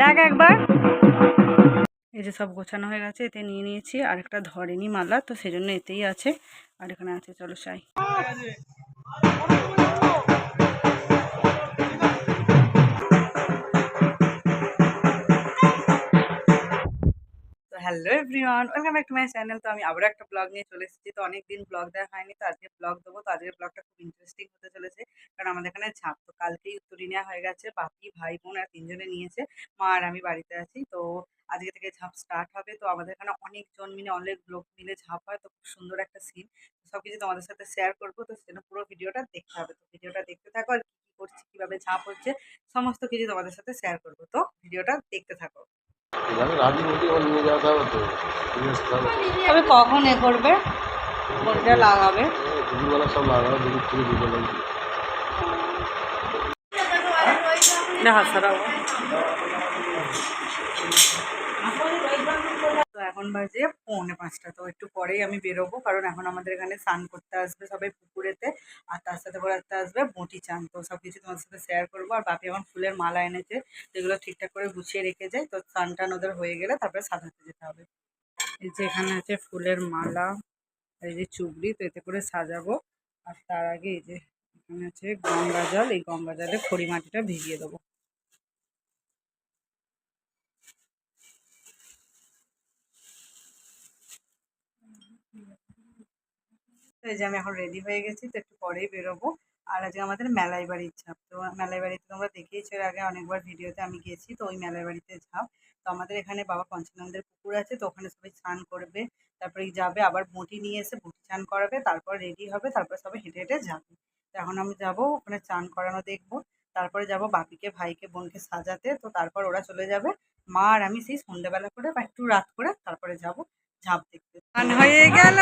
দেখ একবার। সব গোছানো হয়ে গেছে, এতে নিয়ে নিয়েছি আর একটা ধরেনি মালা, তো সেজন্য এতেই আছে। আর এখানে আছে, চলো, Sai. Hello everyone welcome back to my channel তো আমি আবারও একটা ব্লগ নিয়ে চলে এসেছি। তো অনেক দিন ব্লগ দেওয়া হয়নি, তো আজকে ব্লগ দেবো। তো আজকের ব্লগটা খুব ইন্টারেস্টিং হতে চলেছে। কারণ আমাদের এখানে ঝাঁপ তো কালকেই উত্তরি নেওয়া হয়ে গেছে। বাপি, ভাই, বোন আর তিনজনে নিয়েছে। মা আর আমি বাড়িতে আছি। তো আজকে থেকে ঝাঁপ স্টার্ট হবে। তো আমাদের এখানে অনেকজন মিলে, অনেক লোক মিলে ঝাঁপ হয়। তো খুব সুন্দর একটা সিন সব কিছু তোমাদের সাথে শেয়ার করব। তো সেজন্য পুরো ভিডিওটা দেখতে হবে। তো ভিডিওটা দেখতে থাকো আর কী করছি, কীভাবে ঝাঁপ হচ্ছে, সমস্ত কিছু তোমাদের সাথে শেয়ার করব। তো ভিডিওটা দেখতে থাকো। আমি রাজি নদী আমার নিয়ে যাওয়া হবে তো। নিয়ে আসতে হবে। তবে কখন এ করবে? কোনটা লাগাবে? দুপুরবেলা সব লাগানো দুপুর থেকে দুপুর দেখা ছাড়াও তো এখন বাজে পৌনে পাঁচটা। তো একটু পরেই আমি বেরোবো, কারণ এখন আমাদের এখানে স্নান করতে আসবে সবাই পুকুরেতে, আর তার সাথে করাতে আসবে বটি চান। তো সব কিছু তোমার সাথে শেয়ার করব। আর বাপি এখন ফুলের মালা এনেছে, যেগুলো ঠিকঠাক করে গুছিয়ে রেখে যায়। তো স্নান টান ওদের হয়ে গেলে তারপরে সাজাতে যেতে হবে। এই যে এখানে আছে ফুলের মালা এই যে চুবড়ি, তো এতে করে সাজাবো। আর তার আগে এই যে এখানে আছে গঙ্গা জল এই গঙ্গা জলে খড়ি মাটিটা ভিজিয়ে দেবো। তো এই যে আমি এখন রেডি হয়ে গেছি, তো একটু পরেই বেরোবো। আর আজকে আমাদের মেলাই বাড়ির ঝাঁপ, তো মেলাই বাড়িতে তোমরা দেখিয়েছো আগে অনেকবার ভিডিওতে আমি গেছি, তো ওই মেলাই বাড়িতে ঝাঁপ। তো আমাদের এখানে বাবা পঞ্চানন্দের পুকুর আছে, তো ওখানে সবাই স্নান করবে। তারপরে যাবে, আবার বটি নিয়ে এসে বটি স্নান করাবে, তারপর রেডি হবে, তারপর সবাই হেঁটে হেঁটে যাবে তো এখন আমি যাব, ওখানে স্নান করানো দেখব। তারপরে যাব বাপিকে, ভাইকে, বোনকে সাজাতে, তো তারপর ওরা চলে যাবে। মা আর আমি সেই সন্ধ্যেবেলা করে বা একটু রাত করে তারপরে যাব ঝাঁপ দেখতে। স্নান হয়ে গেল!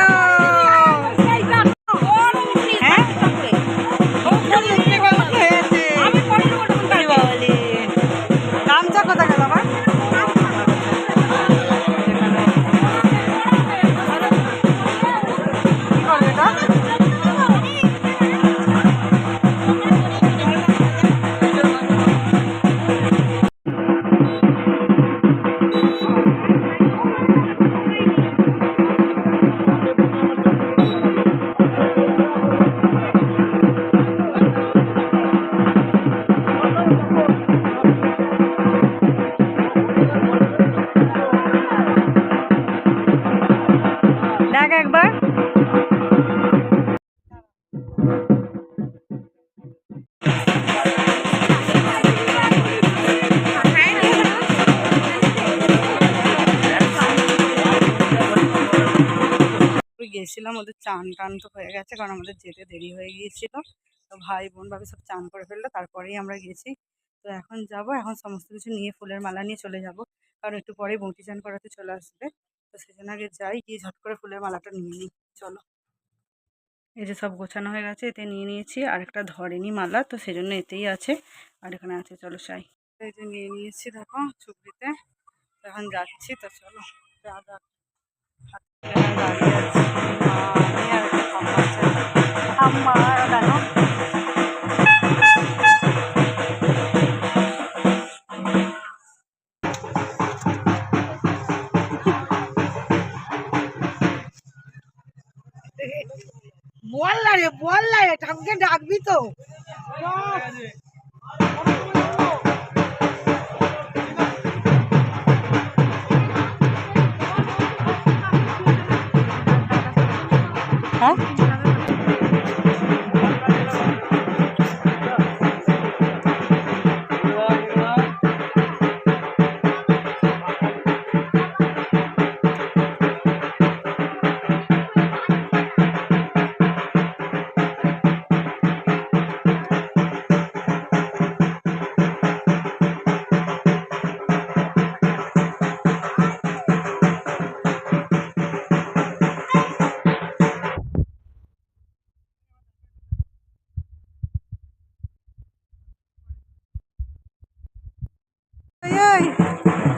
একবার। গেছিলাম ওদের চান টান তো হয়ে গেছে, কারণ আমাদের যেতে দেরি হয়ে গিয়েছিল। তো ভাই বোন ভাবে সব চান করে ফেলল, তারপরেই আমরা গেছি। তো এখন যাব, এখন সমস্ত কিছু নিয়ে ফুলের মালা নিয়ে চলে যাব, কারণ একটু পরেই বঁটি চান করাতে চলে আসবে। তো সেজন্য আগে যাই, গিয়ে ঝট করে ফুলের মালাটা নিয়ে নিই, চলো। এই যে সব গোছানো হয়ে গেছে, এতে নিয়ে নিয়েছি, আর একটা ধরেনি মালা, তো সেজন্য এতেই আছে, আর এখানে আছে, চলো সাই এই যে নিয়ে নিয়েছি, দেখো, চুবড়িতে। এখন যাচ্ছি, তো চলো, যা যাক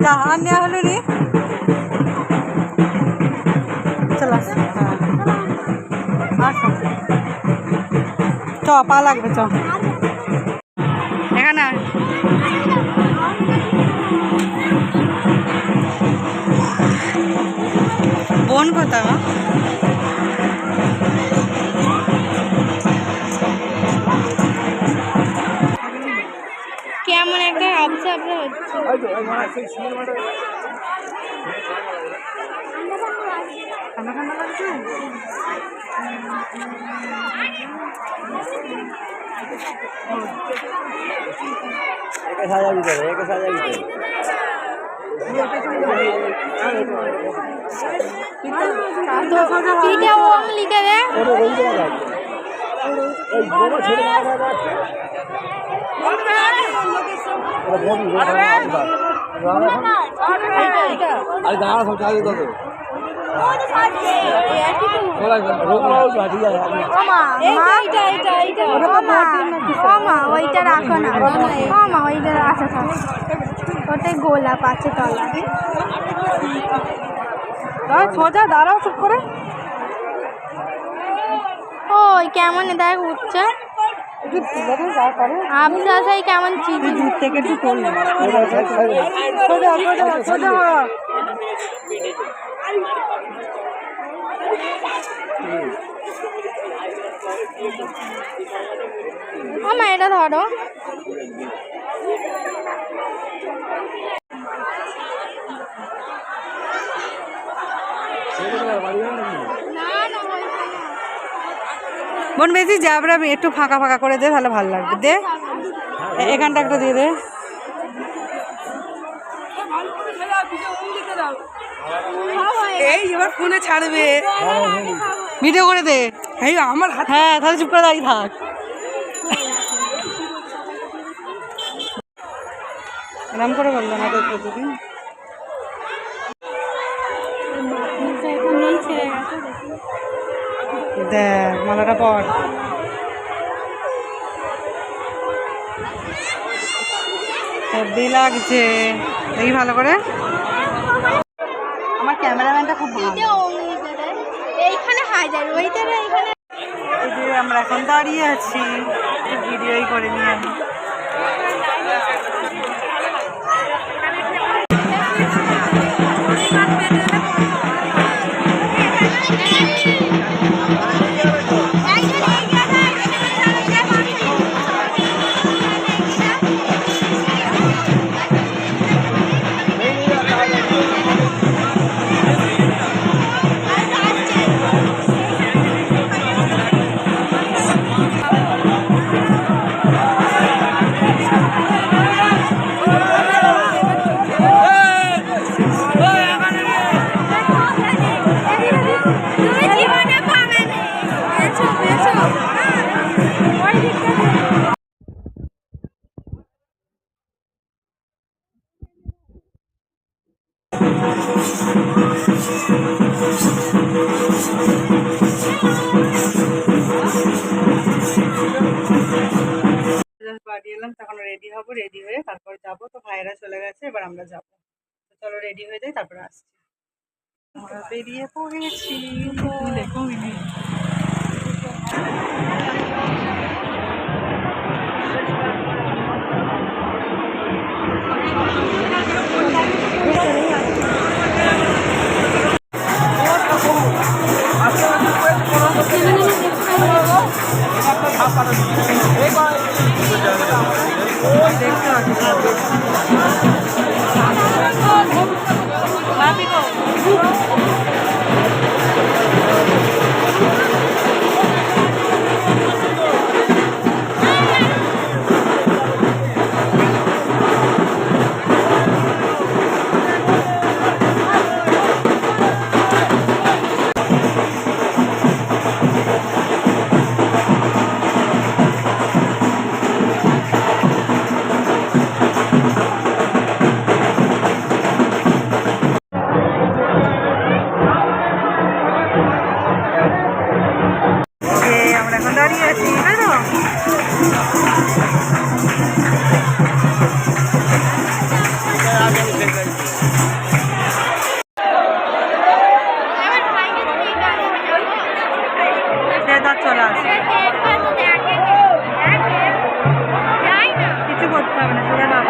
যা আর নেওয়া হলো রে চল। চ পা লাগবে চ এখানে। বোন কোথায় ঠান্ডা ঠান্ডা লাগছে একে সাজা একে সাজা দিতে রাখো না আচ্ছা ওটাই গোলাপ আছে তলা সোজা দাঁড়াও চুপ করে ওই কেমন দেখ উঠছে আবসা আসাই কেমন সোজা হ। ওমা এটা ধরো না হয়েছে না বোন বেশি যাবরা একটু ফাঁকা ফাঁকা করে দে তাহলে ভালো লাগবে। দে এখানটা একটা দিয়ে দে। এই এবার ফোনে ছাড়বে। ভিডিও করে দে। এই আমার হ্যাঁ তাহলে চুপ করে দাঁড়িয়ে থাক। এরম করে বলল না তো প্রতিদিন। দেখ পর সর্দি লাগছে। দেখি ভালো করে। আমার ক্যামেরাম্যানটা খুব ভালো। এইখানে হাজার যে আমরা এখন দাঁড়িয়ে আছি। ভিডিওই করে নিয়ে আমি হব রেডি হয়ে তারপর যাব। তো ভাইয়েরা চলে গেছে, এবার আমরা যাব। চলো রেডি হয়ে যাই, তারপরে আসছি। বেরিয়ে পড়েছি। দেখো কিছু করতে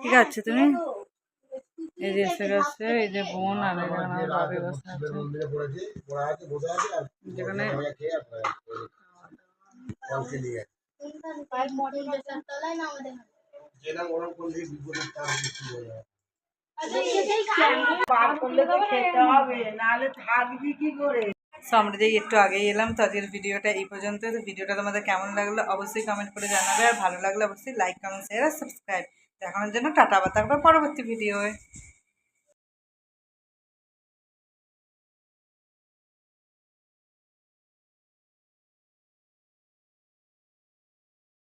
ঠিক আছে তুমি এই যে এসে গেছে এই যে বোন আর এখানে আমার বাবি বসে আছে যেখানে বার করলে তো খেতে হবে নাহলে থাকবি কি করে? সো আমরা যেই একটু আগেই এলাম, তো আজকের ভিডিওটা এই পর্যন্ত। তো ভিডিওটা তোমাদের কেমন লাগল অবশ্যই কমেন্ট করে জানাবে। আর ভালো লাগলে অবশ্যই লাইক কমেন্ট শেয়ার আর সাবস্ক্রাইব দেখানোর জন্য টাটা বা বাতা পরবর্তী ভিডিওয়ে